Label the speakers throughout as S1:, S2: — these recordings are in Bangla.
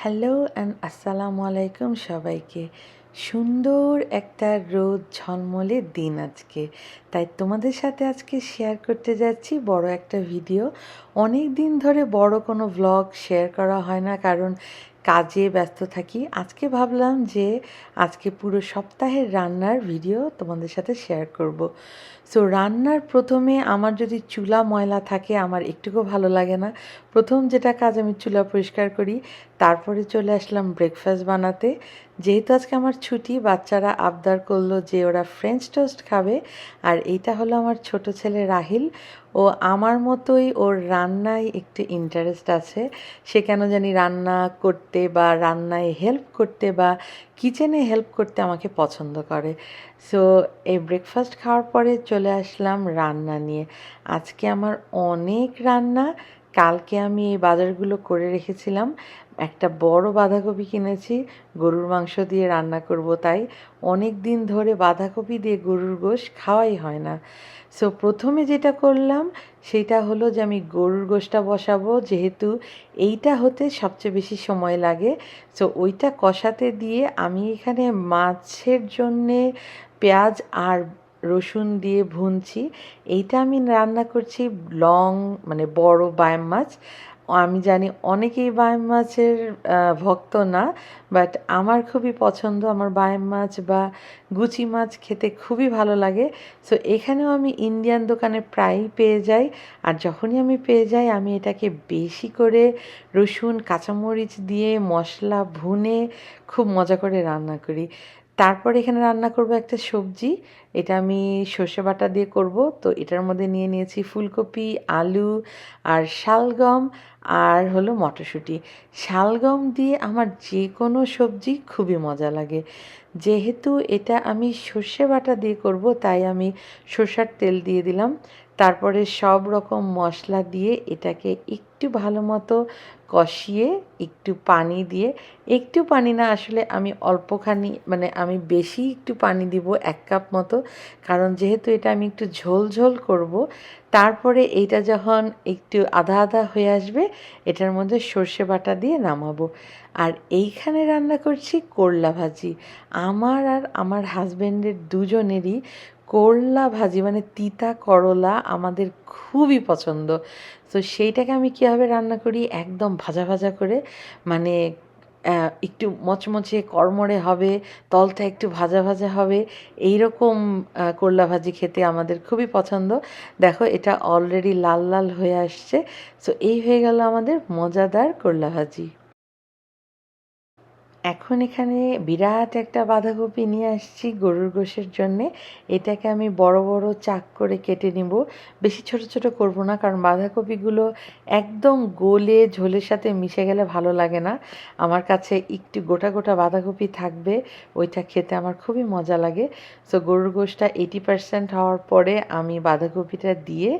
S1: হ্যালো অ্যান্ড আসসালামু আলাইকুম সবাইকে। সুন্দর একটা রোদ ঝলমলে দিন আজকে। তাই তোমাদের সাথে আজকে শেয়ার করতে যাচ্ছি বড় একটা ভিডিও অনেক দিন ধরে বড় কোনো ভ্লগ শেয়ার করা হয় না কারণ কাজে ব্যস্ত থাকি, আজকে ভাবলাম যে আজকে পুরো সপ্তাহের রান্নার ভিডিও তোমাদের সাথে শেয়ার করব। সো রান্নার প্রথমে আমার যদি চুলা ময়লা থাকে, আমার একটুকু ভালো লাগে না। প্রথম যেটা কাজ আমি চুলা পরিষ্কার করি, তারপরে চলে আসলাম ব্রেকফাস্ট বানাতে। যেহেতু আজকে আমার ছুটি, বাচ্চারা আবদার করল যে ওরা ফ্রেঞ্চ টোস্ট খাবে। আর এইটা হলো আমার ছোট ছেলে রাহিল। ও আমার মতোই ওর রান্নায় একটু ইন্টারেস্ট আছে। সে কেন জানি রান্না করতে বা রান্নায় হেল্প করতে বা কিচেনে হেল্প করতে আমাকে পছন্দ করে। সো এই ব্রেকফাস্ট খাওয়ার পরে চলে আসলাম রান্না নিয়ে। আজকে আমার অনেক রান্না, কালকে আমি এই বাজারগুলো করে রেখেছিলাম। একটা বড় বাঁধাকপি কিনেছি, গরুর মাংস দিয়ে রান্না করব, তাই অনেক দিন ধরে বাঁধাকপি দিয়ে গরুর গোশ খাওয়াই হয় না। সো প্রথমে যেটা করলাম, সেটা হলো যে আমি গরুর গোশটা বসাবো, যেহেতু এইটা হতে সবচেয়ে বেশি সময় লাগে। সো ওইটা কষাতে দিয়ে আমি এখানে মাছের জন্যে পেঁয়াজ আর রসুন দিয়ে ভুনছি। এইটা আমি রান্না করছি লং মানে বড় বায়াম মাছ। আমি জানি অনেকেই বায়াম মাছের ভক্ত না বাট আমার খুবই পছন্দ। আমার বায়াম মাছ বা গুচি মাছ খেতে খুবই ভালো লাগে। সো এখানেও আমি ইন্ডিয়ান দোকানে প্রায়ই পেয়ে যাই। আর যখনই আমি পেয়ে যাই, আমি এটাকে বেশি করে রসুন, কাঁচামরিচ দিয়ে মশলা ভুনে খুব মজা করে রান্না করি। তারপর এখানে রান্না করব একটা সবজি। এটা আমি সর্ষে বাটা দিয়ে করব। তো এটার মধ্যে নিয়ে নিয়েছি ফুলকপি, আলু আর শালগম আর হলো মটরশুঁটি। শালগম দিয়ে আমার যে কোনো সবজি খুবই মজা লাগে। যেহেতু এটা আমি সর্ষে বাটা দিয়ে করব, তাই আমি সর্ষার তেল দিয়ে দিলাম। তারপরে সব রকম মশলা দিয়ে এটাকে একটু ভালো মতো কষিয়ে একটু পানি দিয়ে, একটু পানি না আসলে আমি অল্পখানি মানে আমি বেশি একটু পানি দিব এক কাপ মতো। কারণ যেহেতু এটা আমি একটু ঝোল ঝোল করব, তারপরে এইটা যখন একটু আধা আধা হয়ে আসবে, এটার মধ্যে সর্ষে বাটা দিয়ে নামাবো। আর এইখানে রান্না করছি করলা ভাজি। আমার আর আমার হাজব্যান্ডের দুজনেরই করলা ভাজি মানে তিতা করলা আমাদের খুবই পছন্দ। তো সেইটাকে আমি কীভাবে রান্না করি? একদম ভাজা ভাজা করে মানে একটু মচমচে কড়মড়ে হবে, তলটা একটু ভাজা ভাজা হবে এই রকম করলা ভাজি খেতে আমাদের খুবই পছন্দ। দেখো, এটা অলরেডি লাল লাল হয়ে আসছে। সো এই হয়ে গেল আমাদের মজাদার করলা ভাজি। এখন এখানে বিরাট একটা বাঁধাকপি নিয়ে আসছি গরুর গোশের জন্যে। এটাকে আমি বড় বড় চাক করে কেটে নিব। বেশি ছোট ছোট করব না, কারণ বাঁধাকপিগুলো একদম গোলে ঝোলের সাথে মিশে গেলে ভালো লাগে না। আমার কাছে একটু গোটা গোটা বাঁধাকপি থাকবে, ওইটা খেতে আমার খুবই মজা লাগে। সো গরুর গোশটা এইটি পার্সেন্ট হওয়ার পরে আমি বাঁধাকপিটা দিয়ে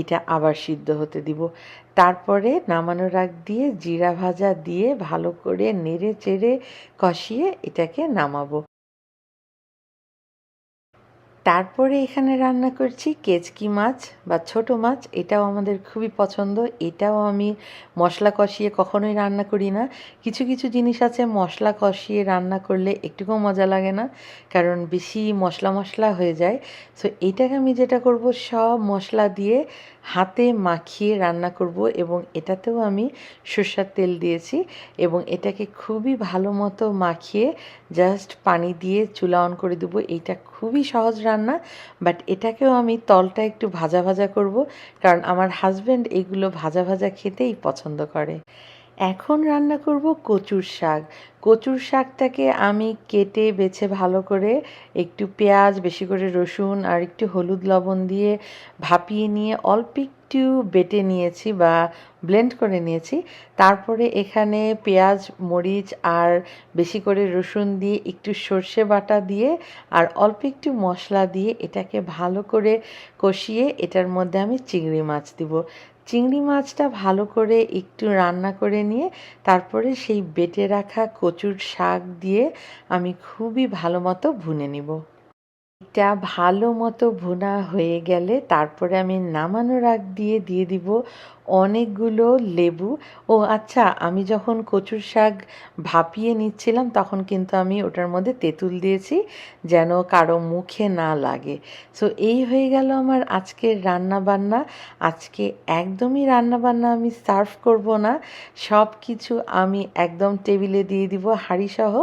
S1: এটা আবার সিদ্ধ হতে দিব। তারপরে নামানোর আগ দিয়ে জিরা ভাজা দিয়ে ভালো করে নেড়ে চেড়ে কষিয়ে এটাকে নামাবো। তারপরে এখানে রান্না করছি কেচকি মাছ বা ছোট মাছ, এটাও আমাদের খুবই পছন্দ। এটাও আমি মশলা কষিয়ে কখনোই রান্না করি না। কিছু কিছু জিনিস আছে মশলা কষিয়ে রান্না করলে একটুকুও মজা লাগে না, কারণ বেশি মশলা মশলা হয়ে যায়। সো এটাকে আমি যেটা করব সব মশলা দিয়ে হাতে মাখিয়ে রান্না করব এবং এটাতেও আমি সর্ষার তেল দিয়েছি এবং এটাকে খুবই ভালো মতো মাখিয়ে জাস্ট পানি দিয়ে চুলা অন করে দেবো। এইটা খুবই সহজ রান্না বাট এটাকেও আমি তলটা একটু ভাজা ভাজা করব, কারণ আমার হাজব্যান্ড এগুলো ভাজা ভাজা খেতেই পছন্দ করে। এখন রান্না করব কচুর শাক। কচুর শাকটাকে আমি কেটে, বেছে ভালো করে একটু পেঁয়াজ, বেশি করে রসুন আর একটু হলুদ লবণ দিয়ে ভাপিয়ে নিয়ে অল্প একটু বেটে নিয়েছি বা ব্লেন্ড করে নিয়েছি। তারপরে এখানে পেঁয়াজ, মরিচ আর বেশি করে রসুন দিয়ে একটু সর্ষে বাটা দিয়ে আর অল্প একটু মশলা দিয়ে এটাকে ভালো করে কষিয়ে এটার মধ্যে আমি চিংড়ি মাছ দিব। চিংড়ি মাছটা ভালো করে একটু রান্না করে নিয়ে তারপরে সেই বেটে রাখা কচুর শাক দিয়ে আমি খুবই ভালো মতো ভুনে নিব। এটা ভালো মতো ভুনা হয়ে গেলে তারপরে আমি নামানোর আগ দিয়ে দিয়ে দিব অনেকগুলো লেবু। ও আচ্ছা আমি যখন কচুর শাক ভাপিয়ে নিচ্ছিলাম তখন কিন্তু আমি ওটার মধ্যে তেঁতুল দিয়েছি যেন কারও মুখে না লাগে। সো এই হয়ে গেল আমার আজকের রান্না বান্না আজকে একদমই রান্না বান্না আমি সার্ভ করব না। সব কিছু আমি একদম টেবিলে দিয়ে দিব হাঁড়ি সহ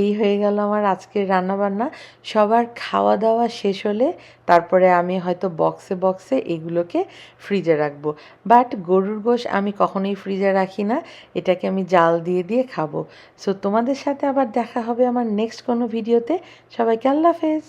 S1: এই হয়ে গেল আমার আজকের রান্না বান্না সবার খাওয়া দাওয়া শেষ হলে তারপরে আমি হয়তো বক্সে বক্সে এগুলোকে ফ্রিজে রাখব। বাট গরুর গোশ আমি কখনোই ফ্রিজে রাখি না, এটাকে আমি জাল দিয়ে দিয়ে খাব। সো তোমাদের সাথে আবার দেখা হবে আমার নেক্সট কোনো ভিডিওতে সবাইকে আল্লাহ হাফেজ।